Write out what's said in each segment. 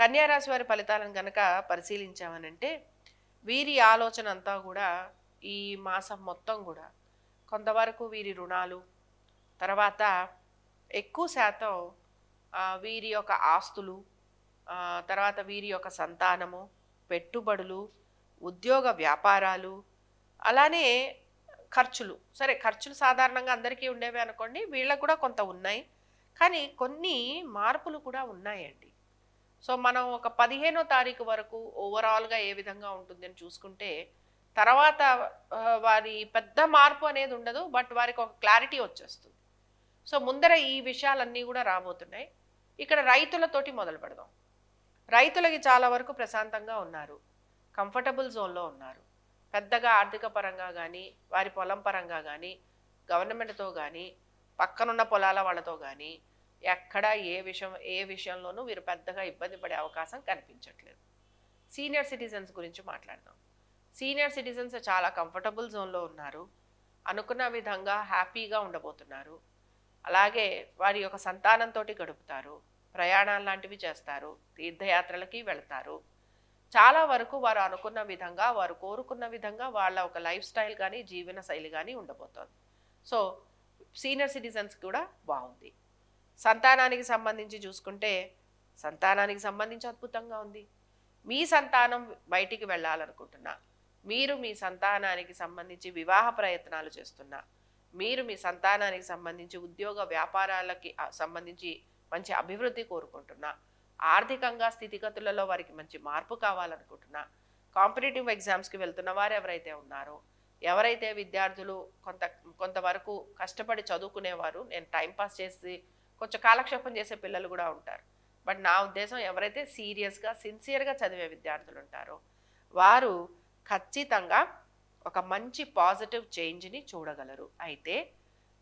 కన్యారాశి వారి ఫలితాలను కనుక పరిశీలించామనంటే వీరి ఆలోచన అంతా కూడా ఈ మాసం మొత్తం కూడా కొంతవరకు వీరి రుణాలు తర్వాత ఎక్కువ శాతం వీరి యొక్క ఆస్తులు తర్వాత వీరి యొక్క సంతానము పెట్టుబడులు ఉద్యోగ వ్యాపారాలు అలానే ఖర్చులు. సరే ఖర్చులు సాధారణంగా అందరికీ ఉండేవి అనుకోండి వీళ్ళకు కూడా కొంత ఉన్నాయి. కానీ కొన్ని మార్పులు కూడా ఉన్నాయండి. సో మనం ఒక పదిహేనో తారీఖు వరకు ఓవరాల్గా ఏ విధంగా ఉంటుందని చూసుకుంటే తర్వాత వారి పెద్ద మార్పు అనేది ఉండదు బట్ వారికి ఒక క్లారిటీ వచ్చేస్తుంది. సో ముందర ఈ విషయాలన్నీ కూడా రాబోతున్నాయి. ఇక్కడ రైతులతోటి మొదలు పెడదాం. రైతులకి చాలా వరకు ప్రశాంతంగా ఉన్నారు. కంఫర్టబుల్ జోన్లో ఉన్నారు. పెద్దగా ఆర్థిక పరంగా కానీ వారి పొలం పరంగా కానీ గవర్నమెంట్తో కానీ పక్కనున్న పొలాల వాళ్ళతో కానీ ఎక్కడ ఏ విషయం ఏ విషయంలోనూ వీరు పెద్దగా ఇబ్బంది పడే అవకాశం కనిపించట్లేదు. సీనియర్ సిటిజన్స్ గురించి మాట్లాడదాం. సీనియర్ సిటిజన్స్ చాలా కంఫర్టబుల్ జోన్లో ఉన్నారు. అనుకున్న విధంగా హ్యాపీగా ఉండబోతున్నారు. అలాగే వారి యొక్క సంతానంతో గడుపుతారు. ప్రయాణాలు లాంటివి చేస్తారు. తీర్థయాత్రలకి వెళ్తారు. చాలా వరకు వారు అనుకున్న విధంగా వారు కోరుకున్న విధంగా వాళ్ళ ఒక లైఫ్ స్టైల్ కానీ జీవన శైలి కానీ ఉండబోతోంది. సో సీనియర్ సిటిజన్స్ కూడా బాగుంది. సంతానానికి సంబంధించి చూసుకుంటే సంతానానికి సంబంధించి అద్భుతంగా ఉంది. మీ సంతానం బయటికి వెళ్ళాలనుకుంటున్నా. మీరు మీ సంతానానికి సంబంధించి వివాహ ప్రయత్నాలు చేస్తున్నా. మీరు మీ సంతానానికి సంబంధించి ఉద్యోగ వ్యాపారాలకి సంబంధించి మంచి అభివృద్ధి కోరుకుంటున్నా. ఆర్థికంగా స్థితిగతులలో వారికి మంచి మార్పు కావాలనుకుంటున్నా. కాంపిటేటివ్ ఎగ్జామ్స్కి వెళ్తున్న వారు ఎవరైతే ఉన్నారో ఎవరైతే విద్యార్థులు కొంత కొంతవరకు కష్టపడి చదువుకునేవారు నేను టైంపాస్ చేసి కొంచెం కాలక్షేపం చేసే పిల్లలు కూడా ఉంటారు. బట్ నా ఉద్దేశం ఎవరైతే సీరియస్గా సిన్సియర్గా చదివే విద్యార్థులు ఉంటారో వారు ఖచ్చితంగా ఒక మంచి పాజిటివ్ చేంజ్ని చూడగలరు. అయితే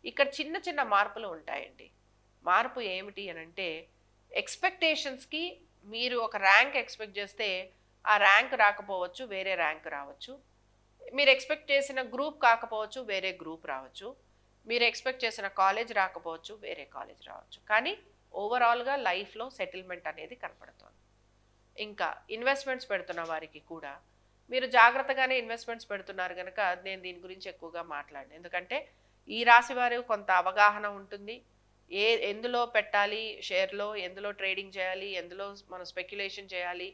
ఇక్కడ చిన్న చిన్న మార్పులు ఉంటాయండి. మార్పు ఏమిటి అని అంటే ఎక్స్పెక్టేషన్స్కి మీరు ఒక ర్యాంక్ ఎక్స్పెక్ట్ చేస్తే ఆ ర్యాంక్ రాకపోవచ్చు వేరే ర్యాంక్ రావచ్చు. మీరు ఎక్స్పెక్ట్ చేసిన గ్రూప్ కాకపోవచ్చు వేరే గ్రూప్ రావచ్చు. మీరు ఎక్స్పెక్ట్ చేసిన కాలేజ్ రాకపోవచ్చు వేరే కాలేజ్ రావచ్చు. కానీ ఓవరాల్గా లైఫ్లో సెటిల్మెంట్ అనేది కనపడుతోంది. ఇంకా ఇన్వెస్ట్మెంట్స్ పెడుతున్న వారికి కూడా మీరు జాగ్రత్తగానే ఇన్వెస్ట్మెంట్స్ పెడుతున్నారు కనుక నేను దీని గురించి ఎక్కువగా మాట్లాడను. ఎందుకంటే ఈ రాశి వారు కొంత అవగాహన ఉంటుంది. ఏ ఎందులో పెట్టాలి షేర్లో ఎందులో ట్రేడింగ్ చేయాలి ఎందులో మనం స్పెక్యులేషన్ చేయాలి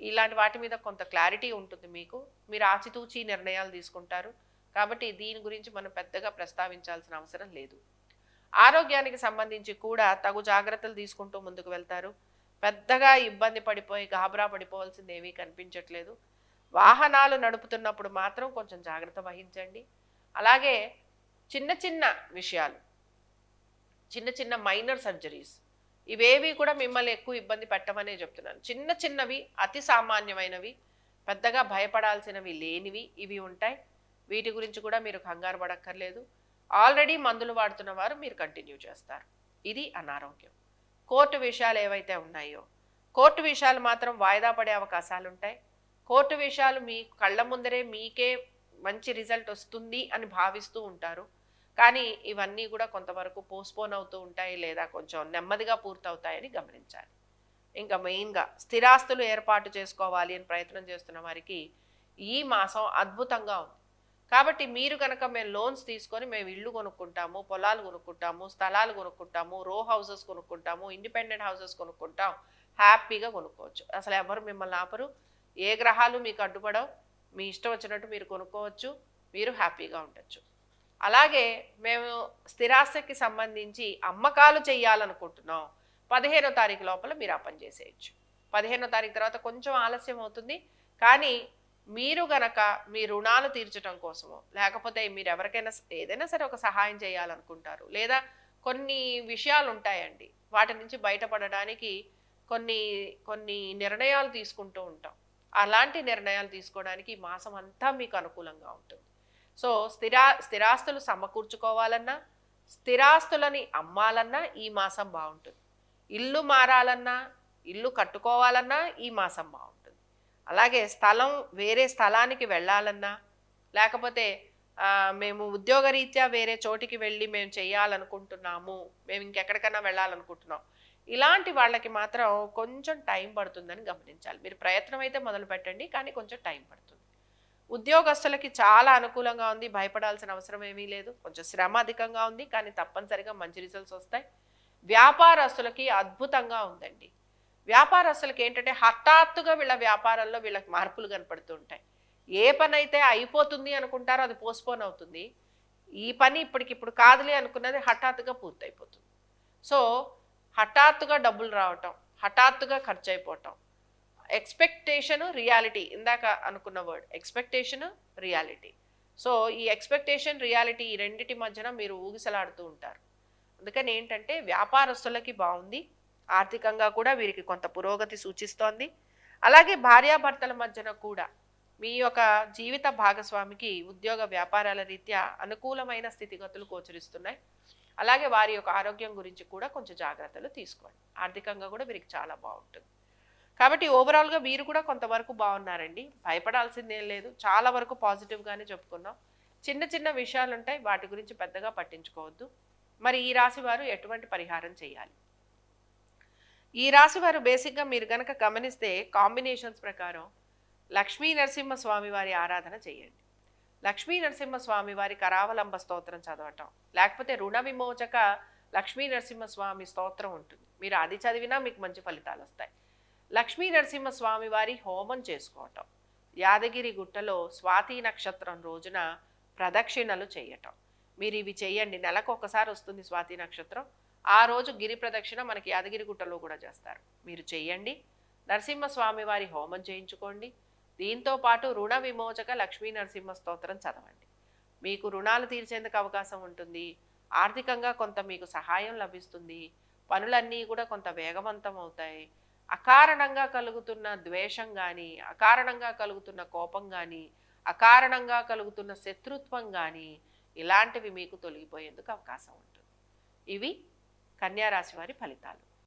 ఇలాంటి వాటి మీద కొంత క్లారిటీ ఉంటుంది మీకు. మీరు ఆచితూచి నిర్ణయాలు తీసుకుంటారు. కాబట్టి దీని గురించి మనం పెద్దగా ప్రస్తావించాల్సిన అవసరం లేదు. ఆరోగ్యానికి సంబంధించి కూడా తగు జాగ్రత్తలు తీసుకుంటూ ముందుకు వెళ్తారు. పెద్దగా ఇబ్బంది పడిపోయి గాబరా పడిపోవాల్సింది ఏమీ కనిపించట్లేదు. వాహనాలు నడుపుతున్నప్పుడు మాత్రం కొంచెం జాగ్రత్త వహించండి. అలాగే చిన్న చిన్న విషయాలు. చిన్న చిన్న మైనర్ సర్జరీస్. ఇవేవి కూడా మిమ్మల్ని ఎక్కువ ఇబ్బంది పెట్టమనే చెప్తున్నాను. చిన్న చిన్నవి అతి సామాన్యమైనవి పెద్దగా భయపడాల్సినవి లేనివి ఇవి ఉంటాయి. వీటి గురించి కూడా మీరు కంగారు పడక్కర్లేదు. ఆల్రెడీ మందులు వాడుతున్న వారు మీరు కంటిన్యూ చేస్తారు. ఇది అనారోగ్యం. కోర్టు విషయాలు ఏవైతే ఉన్నాయో కోర్టు విషయాలు మాత్రం వాయిదా పడే అవకాశాలు ఉంటాయి కోర్టు విషయాలు మీ కళ్ళ ముందరే మీకే మంచి రిజల్ట్ వస్తుంది అని భావిస్తూ ఉంటారు. కానీ ఇవన్నీ కూడా కొంతవరకు పోస్ట్పోన్ అవుతూ ఉంటాయి లేదా కొంచెం నెమ్మదిగా పూర్తవుతాయని గమనించాలి. ఇంకా మెయిన్గా స్థిరాస్తులు ఏర్పాటు చేసుకోవాలి అని ప్రయత్నం చేస్తున్న వారికి ఈ మాసం అద్భుతంగా ఉంది. కాబట్టి మీరు కనుక మేము లోన్స్ తీసుకొని మేము ఇల్లు కొనుక్కుంటాము పొలాలు కొనుక్కుంటాము స్థలాలు కొనుక్కుంటాము రో హౌసెస్ కొనుక్కుంటాము ఇండిపెండెంట్ హౌసెస్ కొనుక్కుంటాం హ్యాపీగా కొనుక్కోవచ్చు. అసలు ఎవరు మిమ్మల్ని ఆపరు. ఏ గ్రహాలు మీకు అడ్డుపడవు. మీ ఇష్టం వచ్చినట్టు మీరు కొనుక్కోవచ్చు. మీరు హ్యాపీగా ఉండొచ్చు. అలాగే మేము స్థిరాస్తికి సంబంధించి అమ్మకాలు చేయాలనుకుంటున్నాం పదిహేనో తారీఖు లోపల మీరు ఆ పని చేసేయచ్చు. పదిహేనో తారీఖు తర్వాత కొంచెం ఆలస్యం అవుతుంది. కానీ మీరు గనక మీ రుణాలు తీర్చడం కోసమో లేకపోతే మీరు ఎవరికైనా ఏదైనా సరే ఒక సహాయం చేయాలనుకుంటారు. లేదా కొన్ని విషయాలు ఉంటాయండి వాటి నుంచి బయటపడడానికి కొన్ని కొన్ని నిర్ణయాలు తీసుకుంటూ ఉంటాం. అలాంటి నిర్ణయాలు తీసుకోవడానికి మాసం అంతా మీకు అనుకూలంగా ఉంటుంది. సో స్థిరా స్థిరాస్తులు సమకూర్చుకోవాలన్నా స్థిరాస్తులని అమ్మాలన్నా ఈ మాసం బాగుంటుంది. ఇల్లు మారాలన్నా ఇల్లు కట్టుకోవాలన్నా ఈ మాసం బాగుంటుంది. అలాగే స్థలం వేరే స్థలానికి వెళ్ళాలన్నా లేకపోతే మేము ఉద్యోగరీత్యా వేరే చోటికి వెళ్ళి మేము చేయాలనుకుంటున్నాము మేము ఇంకెక్కడికైనా వెళ్ళాలనుకుంటున్నాం. ఇలాంటి వాళ్ళకి మాత్రం కొంచెం టైం పడుతుందని గమనించాలి. మీరు ప్రయత్నం అయితే మొదలు పెట్టండి కానీ కొంచెం టైం పడుతుంది. ఉద్యోగస్తులకి చాలా అనుకూలంగా ఉంది భయపడాల్సిన అవసరం ఏమీ లేదు. కొంచెం శ్రమ అధికంగా ఉంది కానీ తప్పనిసరిగా మంచి రిజల్ట్స్ వస్తాయి. వ్యాపారస్తులకి అద్భుతంగా ఉందండి. వ్యాపారస్తులకి ఏంటంటే హఠాత్తుగా వీళ్ళ వ్యాపారంలో వీళ్ళకి మార్పులు కనపడుతుంటాయి. ఏ పని అయితే అయిపోతుంది అనుకుంటారో అది పోస్ట్పోన్ అవుతుంది. ఈ పని ఇప్పటికిప్పుడు కాదులే అనుకున్నది హఠాత్తుగా పూర్తయిపోతుంది. సో హఠాత్తుగా డబ్బులు రావటం హఠాత్తుగా ఖర్చు అయిపోవటం ఎక్స్పెక్టేషన్ రియాలిటీ ఇందాక అనుకున్న వర్డ్ ఎక్స్పెక్టేషన్ రియాలిటీ. సో ఈ ఎక్స్పెక్టేషన్ రియాలిటీ ఈ రెండిటి మధ్యన మీరు ఊగిసలాడుతూ ఉంటారు. అందుకని ఏంటంటే వ్యాపారస్తులకి బాగుంది ఆర్థికంగా కూడా వీరికి కొంత పురోగతి సూచిస్తోంది. అలాగే భార్యాభర్తల మధ్యన కూడా మీ యొక్క జీవిత భాగస్వామికి ఉద్యోగ వ్యాపారాల రీత్యా అనుకూలమైన స్థితిగతులు గోచరిస్తున్నాయి. అలాగే వారి యొక్క ఆరోగ్యం గురించి కూడా కొంచెం జాగ్రత్తలు తీసుకోండి. ఆర్థికంగా కూడా వీరికి చాలా బాగుంటుంది. కాబట్టి ఓవరాల్గా వీరు కూడా కొంతవరకు బాగున్నారండి. భయపడాల్సిందేం లేదు. చాలా వరకు పాజిటివ్గానే చెప్పుకున్నాం. చిన్న చిన్న విషయాలు ఉంటాయి వాటి గురించి పెద్దగా పట్టించుకోవద్దు. మరి ఈ రాశి వారు ఎటువంటి పరిహారం చేయాలి? ఈ రాశి వారు బేసిక్గా మీరు కనుక గమనిస్తే కాంబినేషన్స్ ప్రకారం లక్ష్మీ నరసింహస్వామి వారి ఆరాధన చేయండి. లక్ష్మీ నరసింహస్వామి వారి కరావలంబ స్తోత్రం చదవటం లేకపోతే రుణ విమోచక లక్ష్మీ నరసింహ స్వామి స్తోత్రం ఉంటుంది. మీరు అది చదివినా మీకు మంచి ఫలితాలు వస్తాయి. లక్ష్మీ నరసింహస్వామి వారి హోమం చేసుకోవటం యాదగిరి గుట్టలో స్వాతి నక్షత్రం రోజున ప్రదక్షిణలు చేయటం. మీరు ఇవి చేయండి నెలకు ఒకసారి వస్తుంది స్వాతి నక్షత్రం. ఆ రోజు గిరి ప్రదక్షిణ మనకి యాదగిరి గుట్టలో కూడా చేస్తారు. మీరు చెయ్యండి. నరసింహస్వామి వారి హోమం చేయించుకోండి. దీంతో పాటు రుణ విమోచక లక్ష్మీ నరసింహ స్తోత్రం చదవండి. మీకు రుణాలు తీర్చేందుకు అవకాశం ఉంటుంది. ఆర్థికంగా కొంత మీకు సహాయం లభిస్తుంది. పనులన్నీ కూడా కొంత వేగవంతం అవుతాయి. అకారణంగా కలుగుతున్న ద్వేషం కానీ అకారణంగా కలుగుతున్న కోపం కానీ అకారణంగా కలుగుతున్న శత్రుత్వం కానీ ఇలాంటివి మీకు తొలగిపోయేందుకు అవకాశం ఉంటుంది. ఇవి కన్యారాశి వారి ఫలితాలు.